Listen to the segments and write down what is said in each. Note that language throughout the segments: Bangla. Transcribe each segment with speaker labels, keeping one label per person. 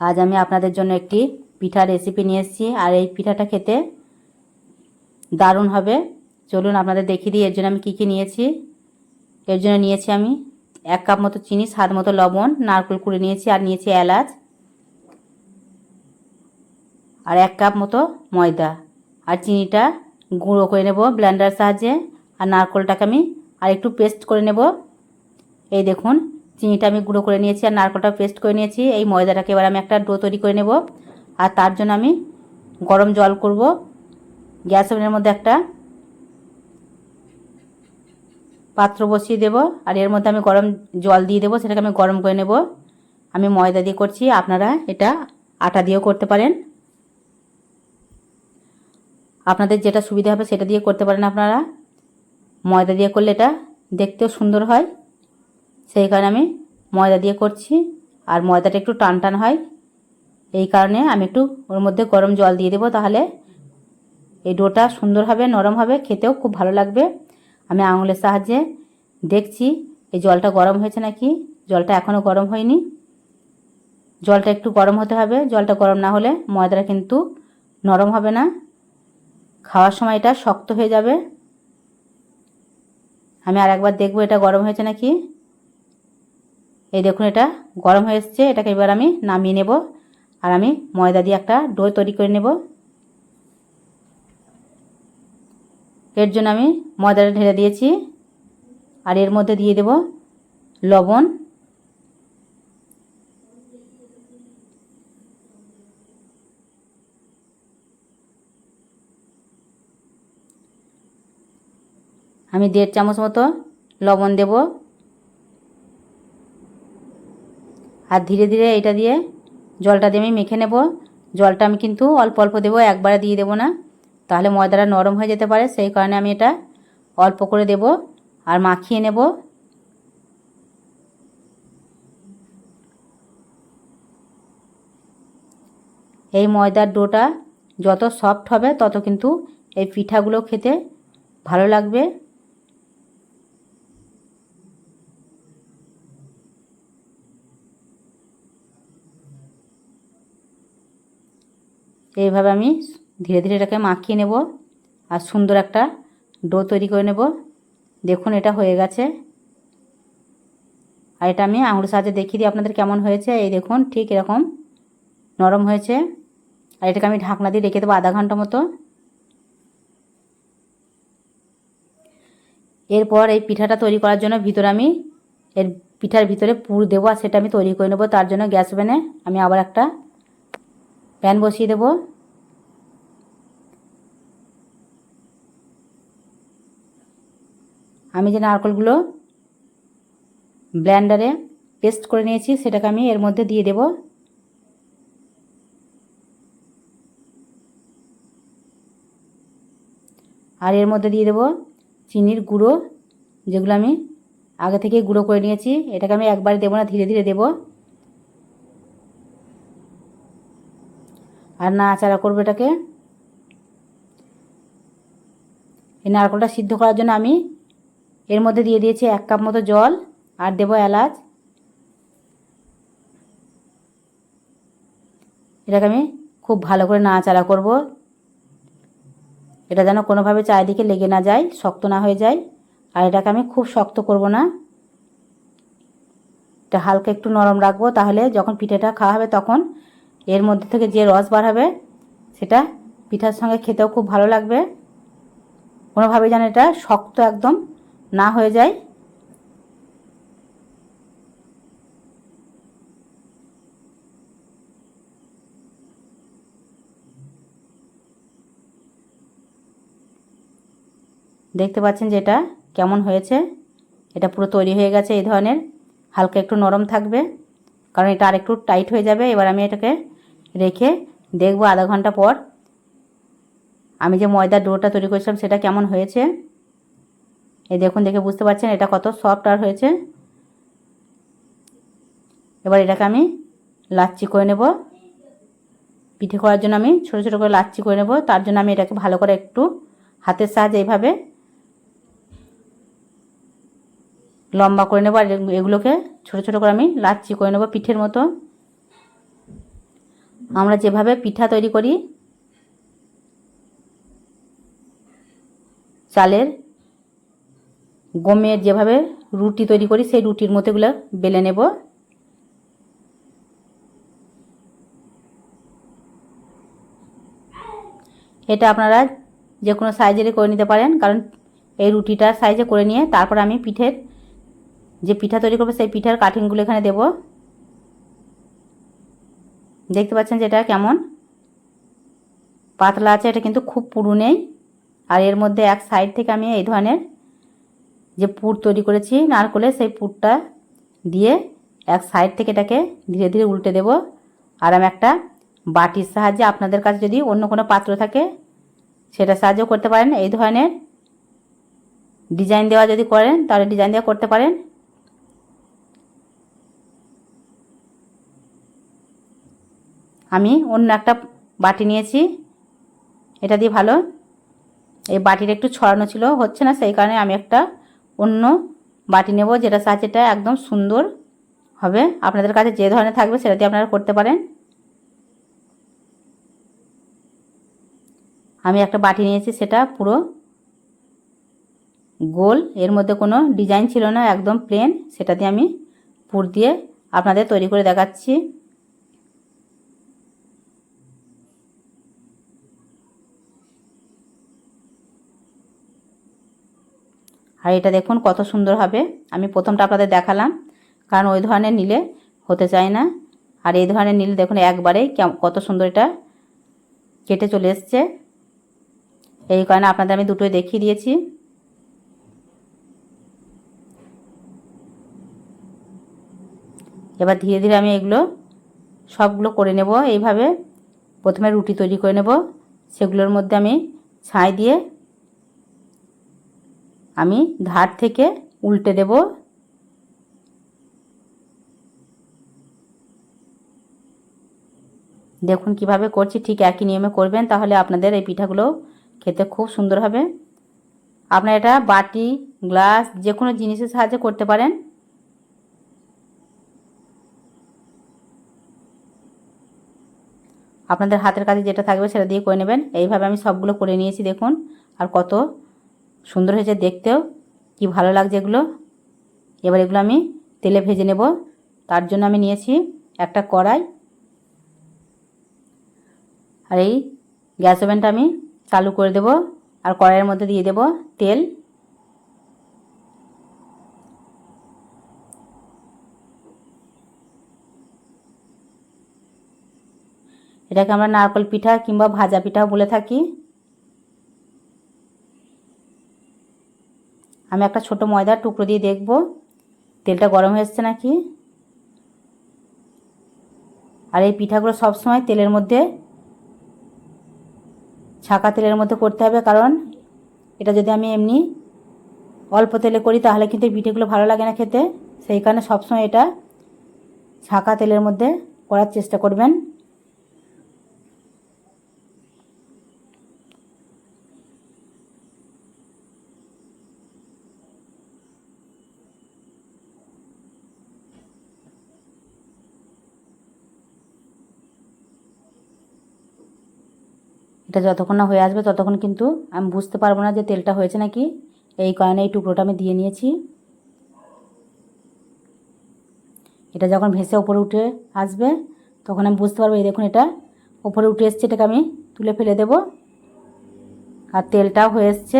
Speaker 1: আজ আমি আপনাদের জন্য একটি পিঠা রেসিপি নিয়ে এসেছি, আর এই পিঠাটা খেতে দারুণ হবে। চলুন আপনাদের দেখিয়ে দিই, এর জন্য আমি কী কী নিয়েছি। এর জন্য নিয়েছি আমি এক কাপ মতো চিনি, স্বাদ মতো লবণ, নারকেল কুড়ে নিয়েছি, আর নিয়েছি এলাচ, আর এক কাপ মতো ময়দা। আর চিনিটা গুঁড়ো করে নেব ব্লেন্ডার সাহায্যে, আর নারকেলটাকে আমি আর একটু পেস্ট করে নেব। এই দেখুন চিনিটা আমি গুঁড়ো করে নিয়েছি আর নারকেলটা পেস্ট করে নিয়েছি। এই ময়দাটাকে এবার আমি একটা ডো তৈরি করে নেব। আর তার জন্য আমি গরম জল করব। গ্যাস ওভেনের মধ্যে একটা পাত্র বসিয়ে দেব। আর এর মধ্যে আমি গরম জল দিয়ে দেবো, সেটাকে আমি গরম করে নেব। আমি ময়দা দিয়ে করছি, আপনারা এটা আটা দিয়েও করতে পারেন। আপনাদের যেটা সুবিধা হবে সেটা দিয়ে করতে পারেন আপনারা। ময়দা দিয়ে করলে এটা দেখতেও সুন্দর হয়। সেই কারণে আমি ময়দা দিয়ে করছি। আর ময়দাটা একটু টান টান হয়, এই কারণে আমি একটু ওর মধ্যে গরম জল দিয়ে দেবো তাহলে এই ডোটা সুন্দর হবে, নরম হবে, খেতেও খুব ভালো লাগবে। আমি আঙুলের সাহায্যে দেখছি এই জলটা গরম হয়েছে নাকি। জলটা এখনও গরম হয়নি। জলটা একটু গরম হতে হবে। জলটা গরম না হলে ময়দাটা কিন্তু নরম হবে না। খাওয়ার সময় এটা শক্ত হয়ে যাবে। আমি আর একবার দেখব এটা গরম হয়েছে নাকি। এই দেখুন এটা গরম হয়ে এসছে, এটাকে এবার আমি নামিয়ে নেব। আর আমি ময়দা দিয়ে একটা ডো তৈরি করে নেব। এর জন্য আমি ময়দাটা ঢেলে দিয়েছি। আর এর মধ্যে দিয়ে দেব লবণ। আমি দেড় চামচ মতো লবণ দেব। আর ধীরে ধীরে এটা দিয়ে জলটা দিয়ে আমি মেখে নেব। জলটা আমি কিন্তু অল্প অল্প দেবো, একবারে দিয়ে দেবো না। তাহলে ময়দাটা নরম হয়ে যেতে পারে, সেই কারণে আমি এটা অল্প করে দেব আর মাখিয়ে নেব। এই ময়দার ডোটা যত সফট হবে, তত কিন্তু এই পিঠাগুলো খেতে ভালো লাগবে। এইভাবে আমি ধীরে ধীরে এটাকে মাখিয়ে নেব আর সুন্দর একটা ডো তৈরি করে নেব। দেখুন, এটা হয়ে গেছে। আর এটা আমি আঙুল সাহায্যে দেখিয়ে দিই আপনাদের কেমন হয়েছে। এই দেখুন, ঠিক এরকম নরম হয়েছে। আর এটাকে আমি ঢাকনা দিয়ে রেখে দেবো আধা ঘণ্টা মতো। এরপর এই পিঠাটা তৈরি করার জন্য ভিতরে আমি এর পিঠার ভিতরে পুর দেবো আর সেটা আমি তৈরি করে নেব। তার জন্য গ্যাস ওভেনে আমি আবার একটা প্যান বসিয়ে দেব। আমি যে নারকেলগুলো ব্ল্যান্ডারে পেস্ট করে নিয়েছি, সেটাকে আমি এর মধ্যে দিয়ে দেব। আর এর মধ্যে দিয়ে দেব চিনির গুঁড়ো, যেগুলো আমি আগে থেকে গুঁড়ো করে নিয়েছি। এটাকে আমি একবারে দেবো না, ধীরে ধীরে দেবো। আর নাড়াচাড়া করব এটাকে। এই নারকেলটা সিদ্ধ করার জন্য আমি এর মধ্যে দিয়ে দিয়েছি এক কাপ মতো জল আর দেবো এলাচ। এটাকে আমি খুব ভালো করে নাড়াচাড়া করব। এটা যেন কোনোভাবে চারিদিকে লেগে না যায়, শক্ত না হয়ে যায়। আর এটাকে আমি খুব শক্ত করব না। এটা হালকা একটু নরম রাখব, তাহলে যখন পিঠেটা খাওয়া হবে তখন এর মধ্যে থেকে যে রস বার হবে, সেটা পিঠার সঙ্গে খেতেও খুব ভালো লাগবে। কোনোভাবে যেন এটা শক্ত একদম না হয়ে যায়। দেখতে পাচ্ছেন যে এটা কেমন হয়েছে। এটা পুরো তৈরি হয়ে গেছে এই ধরনের। হালকা একটু নরম থাকবে, কারণ এটা আর একটু টাইট হয়ে যাবে। এবার আমি এটাকে রেখে দেখব আধা ঘণ্টা পর। আমি যে ময়দার ডোটা তৈরি করেছিলাম, সেটা কেমন হয়েছে? এই দেখুন, দেখে বুঝতে পারছেন এটা কত সফট আর হয়েছে। এবার এটাকে আমি লাচ্ছি করে নেব। পিঠে করার জন্য আমি ছোটো ছোটো করে লাচ্ছি করে নেব। তার জন্য আমি এটাকে ভালো করে একটু হাতের সাহায্যে এইভাবে লম্বা করে নেব। আর এগুলোকে ছোটো ছোটো করে আমি লাচ্ছি করে নেব পিঠের মতো। আমরা যেভাবে পিঠা তৈরি করি, চালের গমের যেভাবে রুটি তৈরি করি, সেই রুটির মতো এগুলো বেলে নেব। এটা আপনারা যে কোনো সাইজেরই করে নিতে পারেন, কারণ এই রুটিটার সাইজে করে নিয়ে তারপর আমি পিঠের যে পিঠা তৈরি করব, সেই পিঠার কাঠিংগুলো এখানে দেব। দেখতে পাচ্ছেন যেটা কেমন? পাতলা আছে, এটা কিন্তু খুব পুরু নেই আর এর মধ্যে এক সাইড থেকে আমি এই ধরনের যে পুর তৈরি করেছি, নারকলের সেই পুরটা দিয়ে এক সাইড থেকে এটাকে ধীরে ধীরে উল্টে দেব। আর আমি একটা বাটির সাহায্যে আপনাদের কাছে যদি অন্য কোনো পাত্র থাকে সেটা সাহায্য করতে পারেন। এই ধরনের ডিজাইন দেওয়া যদি করেন, তাহলে ডিজাইন দেওয়া করতে পারেন। আমি অন্য একটা বাটি নিয়েছি। এটা দিয়ে ভালো। এই বাটির একটু ছড়ানো ছিল, হচ্ছে না? সেই কারণে আমি একটা অন্য বাটি নেব যেটা সাহায্যেটা একদম সুন্দর হবে। আপনাদের কাছে যে ধরনের থাকবে সেটা দিয়ে আপনারা করতে পারেন। আমি একটা বাটি নিয়েছি, সেটা পুরো গোল। এর মধ্যে কোনো ডিজাইন ছিল না, একদম প্লেন। সেটা দিয়ে আমি পুর দিয়ে আপনাদের তৈরি করে দেখাচ্ছি। আর এটা দেখুন কত সুন্দর হবে। আমি প্রথমটা আপনাদের দেখালাম, কারণ ওই ধরনের নিলে হতে চায় না। আর এই ধরনের নিলে দেখুন একবারেই কত সুন্দর এটা কেটে চলে এসছে। এই কারণে আপনাদের আমি দুটোই দেখিয়ে দিয়েছি। এবার ধীরে ধীরে আমি এগুলো সবগুলো করে নেব এইভাবে। প্রথমে রুটি তৈরি করে নেব, সেগুলোর মধ্যে আমি ছাই দিয়ে আমি ধার থেকে উল্টে দেব। দেখুন কীভাবে করছি, ঠিক একই নিয়মে করবেন, তাহলে আপনাদের এই পিঠাগুলো খেতে খুব সুন্দর হবে। আপনারা এটা বাটি, গ্লাস যে কোনো জিনিসের সাহায্যে করতে পারেন। আপনাদের হাতের কাছে যেটা থাকবে সেটা দিয়ে করে নেবেন। এইভাবে আমি সবগুলো করে নিয়েছি, দেখুন, আর কত সুন্দর হয়েছে দেখতেও, কি ভালো লাগছে এগুলো। এবার এগুলো আমি তেলে ভেজে নেব। তার জন্য আমি নিয়েছি একটা কড়াই। আর এই গ্যাস ওভেনটা আমি চালু করে দেব আর কড়াইয়ের মধ্যে দিয়ে দেব তেল। এটাকে আমরা নারকল পিঠা কিংবা ভাজা পিঠাও বলে থাকি। আমি একটা ছোট ময়দার টুকরো দিয়ে দেখব। তেলটা গরম হয়ে নাকি? আর এই পিঠাগুলো সবসময় তেলের মধ্যে, ছাকা তেলের মধ্যে করতে হবে কারণ এটা যদি আমি এমনি অল্প তেলে করি তাহলে কিন্তু এই পিঠেগুলো ভালো লাগে না খেতে। সেই কারণে সবসময় এটা ছাকা তেলের মধ্যে করার চেষ্টা করবেন। এটা যতক্ষণ না হয়ে আসবে ততক্ষণ কিন্তু আমি বুঝতে পারব না যে তেলটা হয়েছে নাকি। এই কারণে এই টুকরোটা আমি দিয়ে নিয়েছি। এটা যখন ভেসে ওপরে উঠে আসবে, তখন আমি বুঝতে পারব, এই দেখুন এটা ওপরে উঠে এসছে, এটাকে আমি তুলে ফেলে দেব। আর তেলটাও হয়ে এসছে।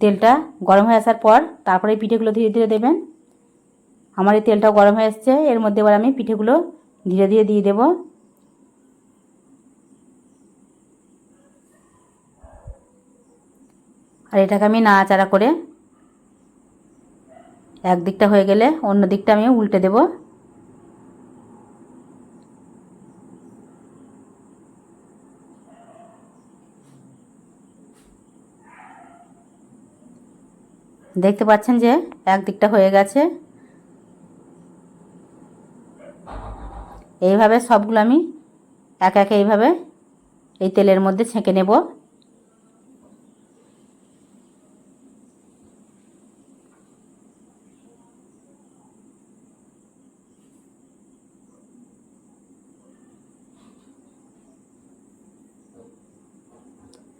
Speaker 1: তেলটা গরম হয়ে আসার পর তারপরে এই পিঠেগুলো ধীরে ধীরে দেবেন। আমার এই তেলটাও গরম হয়ে এসছে, এর মধ্যে এবার আমি পিঠেগুলো ধীরে ধীরে দিয়ে দেবো। আর এটাকে আমি নাড়াচাড়া করে এক দিকটা হয়ে গেলে অন্য দিকটা আমি উল্টে দেব। দেখতে পাচ্ছেন যে এক দিকটা হয়ে গেছে। এইভাবে সবগুলো আমি এক একে এইভাবে এই তেলের মধ্যে ছেঁকে নেব।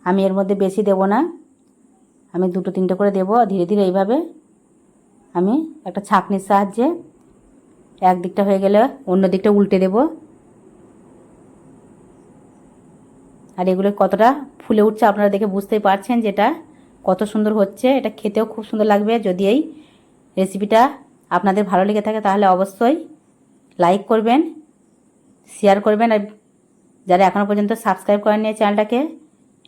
Speaker 1: আমি এর মধ্যে বেশি দেব না। আমি দুটো তিনটে করে দেব ধীরে ধীরে এইভাবে আমি একটা ছাঁকনির সাহায্যে এক দিকটা হয়ে গেলে অন্য দিকটা উল্টে দেব। আর এগুলো কতটা ফুলে উঠছে আপনারা দেখে বুঝতেই পারছেন যেটা কত সুন্দর হচ্ছে। এটা খেতেও খুব সুন্দর লাগবে। যদি এই রেসিপিটা আপনাদের ভালো লেগে থাকে তাহলে অবশ্যই লাইক করবেন, শেয়ার করবেন। আর যারা এখনও পর্যন্ত সাবস্ক্রাইব করেননি এই চ্যানেলটাকে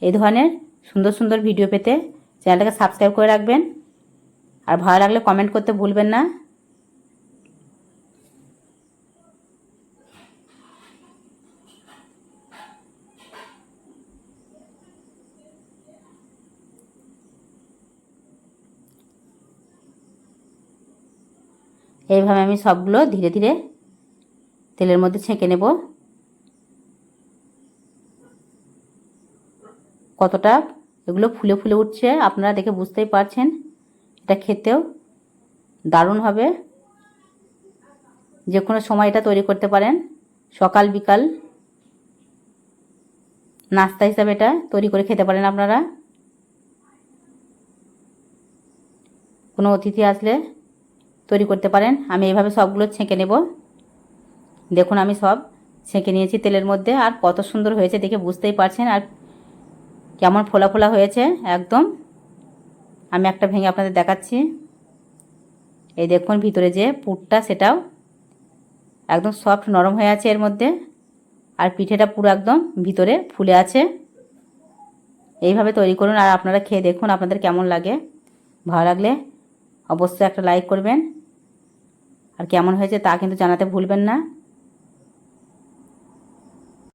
Speaker 1: এই ধরনের সুন্দর সুন্দর ভিডিও পেতে চ্যানেলটাকে সাবস্ক্রাইব করে রাখবেন। আর ভালো লাগলে কমেন্ট করতে ভুলবেন না। এইভাবে আমি সবগুলো ধীরে ধীরে তেলের মধ্যে ছেঁকে নেব। কতটা এগুলো ফুলে ফুলে উঠছে, আপনারা দেখে বুঝতেই পারছেন। এটা খেতেও দারুণ হবে। যে কোনো সময় এটা তৈরি করতে পারেন। সকাল, বিকাল নাস্তা হিসাবে এটা তৈরি করে খেতে পারেন আপনারা। কোনো অতিথি আসলে তৈরি করতে পারেন। আমি এইভাবে সবগুলো ছেঁকে নেব। দেখুন, আমি সব ছেঁকে নিয়েছি তেলের মধ্যে। আর কত সুন্দর হয়েছে দেখে বুঝতেই পারছেন। আর কেমন ফোলা ফোলা হয়েছে? একদম। আমি একটা ভেঙে আপনাদের দেখাচ্ছি। এই দেখুন ভিতরে যে পুরটা, সেটাও একদম সফট নরম হয়ে আছে এর মধ্যে। আর পিঠেটা পুরো একদম ভিতরে ফুলে আছে। এইভাবে তৈরি করুন আর আপনারা খেয়ে দেখুন আপনাদের কেমন লাগে। ভালো লাগলে অবশ্যই একটা লাইক করবেন। আর কেমন হয়েছে তা কিন্তু জানাতে ভুলবেন না।